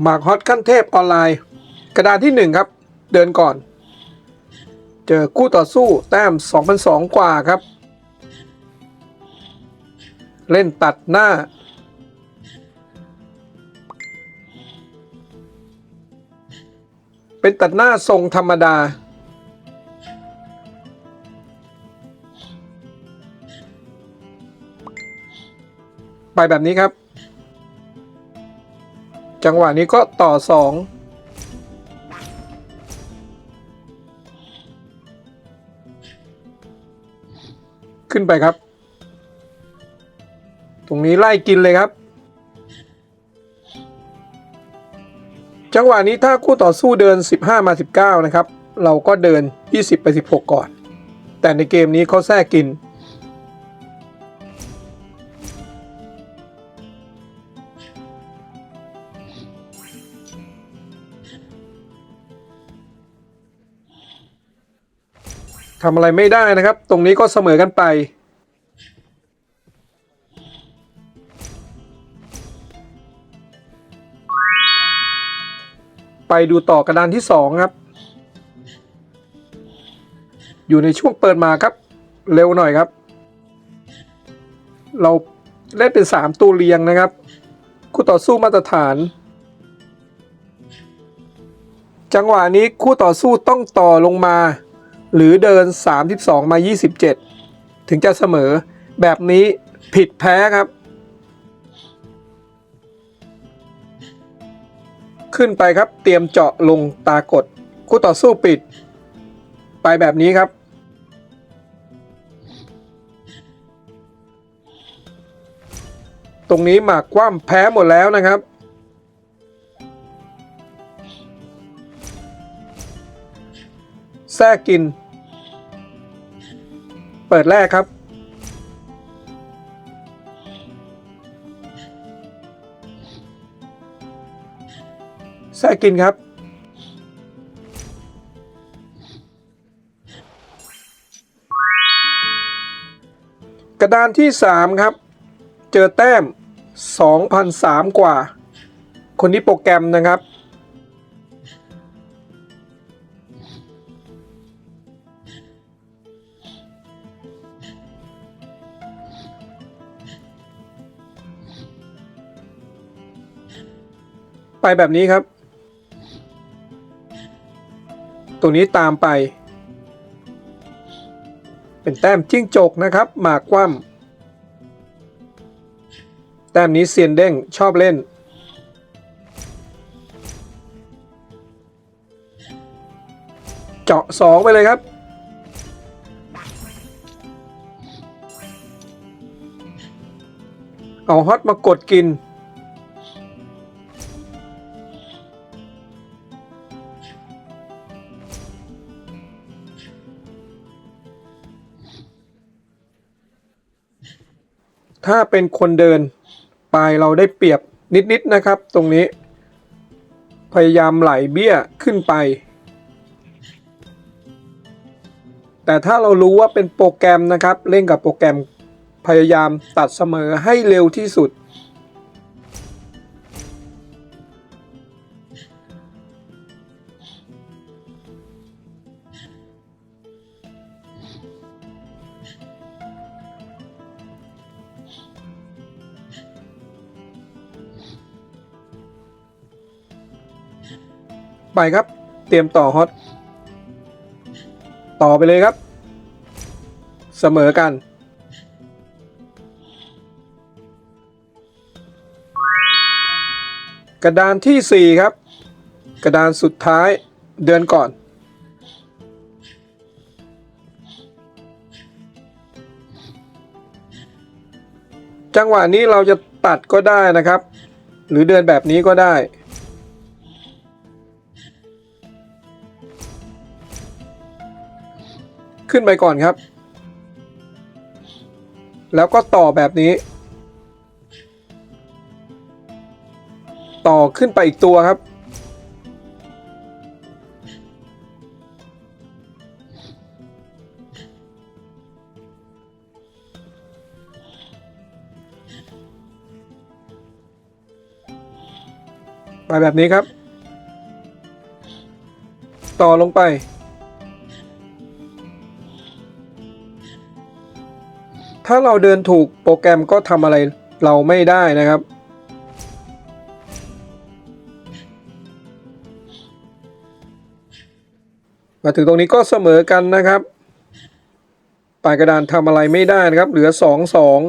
หมากฮอตขั้นเทพออนไลน์ กระดานที่ 1 ครับ เดินก่อน เจอคู่ต่อสู้แต้ม2,002กว่าครับ เล่นตัดหน้า เป็นตัดหน้าทรงธรรมดา ไปแบบนี้ครับ จังหวะนี้ก็ต่อสองขึ้นไปครับ ตรงนี้ไล่กินเลยครับ จังหวะนี้ถ้าคู่ต่อสู้เดิน 15 มา 19 นะครับ เราก็เดิน 20 ไป 16 ก่อน แต่ในเกมนี้เขาแทรกกิน ทำอะไรไม่ได้นะครับ ตรงนี้ก็เสมอกันไปไปดูต่อกระดานที่ 2 ครับ อยู่ในช่วงเปิดมาครับ เร็วหน่อยครับ เราเล่นเป็น 3 ตัวเรียงนะครับ คู่ต่อสู้มาตรฐาน จังหวะนี้คู่ต่อสู้ต้องต่อลงมา หรือเดิน 32 มา 27 ถึงจะเสมอ แบบนี้ผิดแพ้ครับ ขึ้นไปครับเตรียมเจาะลงตากดคู่ต่อสู้ปิด ไปแบบนี้ครับ ตรงนี้หมากคว่ำแพ้หมดแล้วนะครับแทรกกิน เปิดแรกครับ แทรกกินครับ กระดานที่ 3 ครับ เจอแต้ม 2,003 กว่า คนที่โปรแกรมนะครับ ไปแบบนี้ครับ ตัวนี้ตามไป เป็นแต้มจิ้งจกนะครับ หมากคว่ำแต้มนี้เซียนเด้งชอบเล่น เจาะสองไปเลยครับเอาฮอตมากดกิน ถ้าเป็นคนเดิน ปลายเราได้เปรียบนิดๆนะครับ ตรงนี้ พยายามไหลเบี้ยขึ้นไป แต่ถ้าเรารู้ว่าเป็นโปรแกรมนะครับ เล่นกับโปรแกรมพยายามตัดเสมอให้เร็วที่สุด ไปครับ เตรียมต่อฮอตต่อไปเลยครับ เสมอกัน กระดานที่ 4 ครับ กระดานสุดท้ายเดือนก่อน จังหวะนี้เราจะตัดก็ได้นะครับ หรือเดินแบบนี้ก็ได้ ขึ้นไปก่อนครับ แล้วก็ต่อแบบนี้ ต่อขึ้นไปอีกตัวครับ ไปแบบนี้ครับ ต่อลงไป ถ้าเราเดินถูกโปรแกรมก็ทำอะไรเราไม่ได้นะครับ มาถึงตรงนี้ก็เสมอกันนะครับปลายกระดานทำอะไรไม่ได้นะครับ เหลือสองสอง